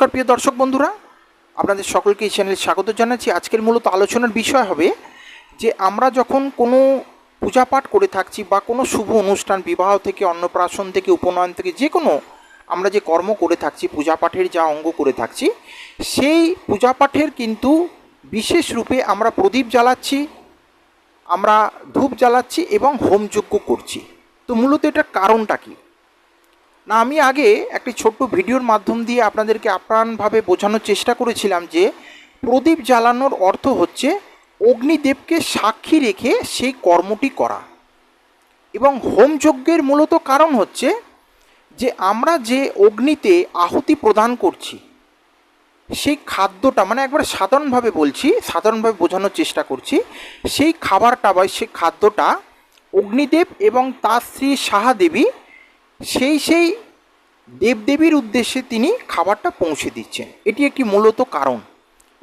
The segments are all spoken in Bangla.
নমস্কার প্রিয় দর্শক বন্ধুরা, আপনাদের সকলকে এই চ্যানেলে স্বাগত জানাচ্ছি। আজকের মূলত আলোচনার বিষয় হবে যে আমরা যখন কোনো পূজাপাঠ করে থাকছি বা কোনো শুভ অনুষ্ঠান, বিবাহ থেকে, অন্নপ্রাশন থেকে, উপনয়ন থেকে, যে কোনো আমরা যে কর্ম করে থাকছি, পূজাপাঠের যা অঙ্গ করে থাকছি, সেই পূজাপাঠের কিন্তু বিশেষ রূপে আমরা প্রদীপ জ্বালাচ্ছি, আমরা ধূপ জ্বালাচ্ছি এবং হোমযজ্ঞ করছি। তো মূলত এটার কারণটা কী? না, আমি আগে একটি ছোট্ট ভিডিওর মাধ্যম দিয়ে আপনাদেরকে আপ্রাণভাবে বোঝানোর চেষ্টা করেছিলাম যে প্রদীপ জ্বালানোর অর্থ হচ্ছে অগ্নিদেবকে সাক্ষী রেখে সেই কর্মটি করা। এবং হোমযজ্ঞের মূলত কারণ হচ্ছে যে আমরা যে অগ্নিতে আহুতি প্রদান করছি, সেই খাদ্যটা মানে একবার সাধারণভাবে বলছি, সাধারণভাবে বোঝানোর চেষ্টা করছি, সেই খাবারটা বা সেই খাদ্যটা অগ্নিদেব এবং তার স্ত্রী সাহাদেবী সেই সেই দেবদেবীর উদ্দেশ্যে তিনি খাবারটা পৌঁছে দিচ্ছেন। এটি একটি মূলত কারণ।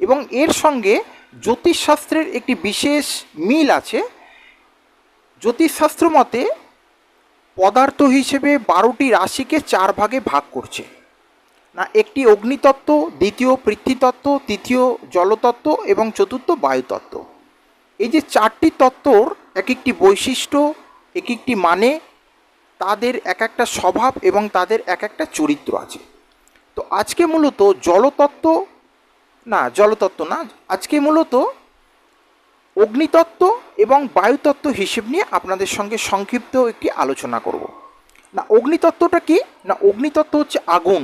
এবং এর সঙ্গে জ্যোতিষশাস্ত্রের একটি বিশেষ মিল আছে। জ্যোতিষশাস্ত্র মতে, পদার্থ হিসেবে বারোটি রাশিকে চার ভাগে ভাগ করছে। না, একটি অগ্নিতত্ত্ব, দ্বিতীয় পৃথ্বীতত্ত্ব, তৃতীয় জলতত্ত্ব এবং চতুর্থ বায়ুতত্ত্ব। এই যে চারটি তত্ত্বর এক একটি বৈশিষ্ট্য, এক একটি মানে তাদের এক একটা স্বভাব এবং তাদের এক একটা চরিত্র আছে। তো আজকে মূলত জলতত্ত্ব, না জলতত্ত্ব না, আজকে মূলত অগ্নিতত্ত্ব এবং বায়ুতত্ত্ব হিসেব নিয়ে আপনাদের সঙ্গে সংক্ষিপ্ত একটি আলোচনা করব। না, অগ্নিতত্ত্বটা কি? না, অগ্নিতত্ত্ব হচ্ছে আগুন।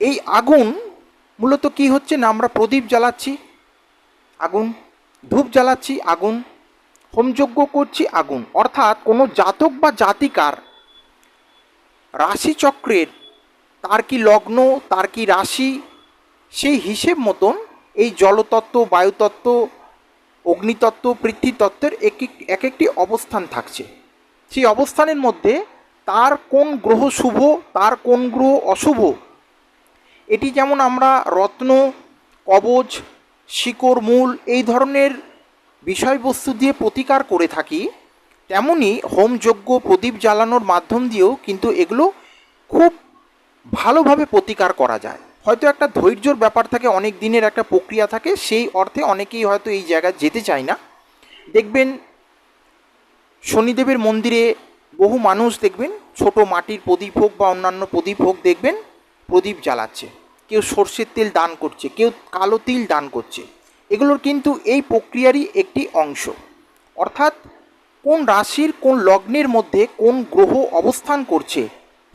এই আগুন মূলত কি হচ্ছে? না, আমরা প্রদীপ জ্বালাচ্ছি, আগুন, ধূপ জ্বালাচ্ছি, আগুন হোমযজ্ঞ করছি আগুন। অর্থাৎ কোনো জাতক বা জাতিকার রাশিচক্রের তার কি লগ্ন, তার কি রাশি, সেই হিসেব মতন এই জলতত্ত্ব, বায়ুতত্ত্ব, অগ্নিতত্ত্ব, পৃথ্বীতত্ত্বের এক এক- এক একটি অবস্থান থাকছে। সেই অবস্থানের মধ্যে তার কোন গ্রহ শুভ, তার কোন গ্রহ অশুভ? এটি যেমন আমরা রত্ন কবচ শিকড়, মূল এই ধরনের বিষয়বস্তু দিয়ে প্রতিকার করে থাকি, তেমনি হোমযজ্ঞ, প্রদীপ জ্বালানোর মাধ্যম দিয়েও কিন্তু এগুলো খুব ভালোভাবে প্রতিকার করা যায়। হয়তো একটা ধৈর্যর ব্যাপার থাকে, অনেক দিনের একটা প্রক্রিয়া থাকে, সেই অর্থে অনেকেই হয়তো এই জায়গায় যেতে চায় না। দেখবেন, শনিদেবের মন্দিরে বহু মানুষ দেখবেন, ছোট মাটির প্রদীপ হোক বা অন্যান্য প্রদীপ হোক দেখবেন, প্রদীপ জ্বালাচ্ছে। কেউ সর্ষের তেল দান করছে, কেউ কালো তিল দান করছে। এগুলোর কিন্তু এই প্রক্রিয়ারই একটি অংশ। অর্থাৎ কোন রাশির কোন লগ্নের মধ্যে কোন গ্রহ অবস্থান করছে,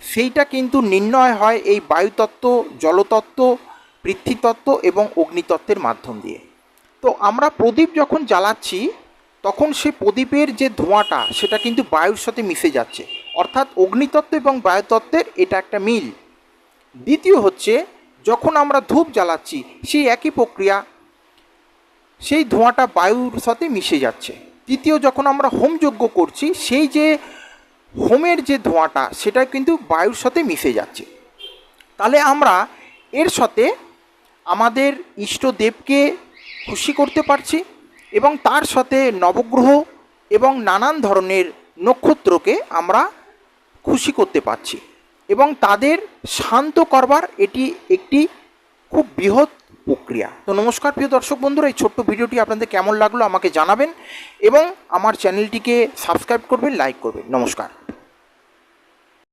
সেইটা কিন্তু নির্ণয় হয় এই বায়ুতত্ত্ব, জলতত্ত্ব, পৃথ্বীতত্ত্ব এবং অগ্নিতত্ত্বের মাধ্যম দিয়ে। তো আমরা প্রদীপ যখন জ্বালাচ্ছি, তখন সে প্রদীপের যে ধোঁয়াটা, সেটা কিন্তু বায়ুর সাথে মিশে যাচ্ছে। অর্থাৎ অগ্নিতত্ত্ব এবং বায়ুতত্ত্বের এটা একটা মিল। দ্বিতীয় হচ্ছে, যখন আমরা ধূপ জ্বালাচ্ছি, সেই একই প্রক্রিয়া সেই ধোঁয়াটা বায়ুর সাথে মিশে যাচ্ছে। তৃতীয় যখন আমরা হোম হোমযজ্ঞ করছি, সেই যে হোমের যে ধোঁয়াটা, সেটা কিন্তু বায়ুর সাথে মিশে যাচ্ছে। তাহলে আমরা এর সাথে আমাদের ইষ্টদেবকে খুশি করতে পারছি এবং তার সাথে নবগ্রহ এবং নানান ধরনের নক্ষত্রকে আমরা খুশি করতে পারছি এবং তাদের শান্ত করবার এটি একটি খুব বৃহৎ প্রক্রিয়া। তো নমস্কার প্রিয় দর্শক বন্ধুরা, এই ছোট্ট ভিডিওটি আপনাদের কেমন লাগল আমাকে জানাবেন এবং আমার চ্যানেলটিকে সাবস্ক্রাইব করবেন, লাইক করবেন। নমস্কার।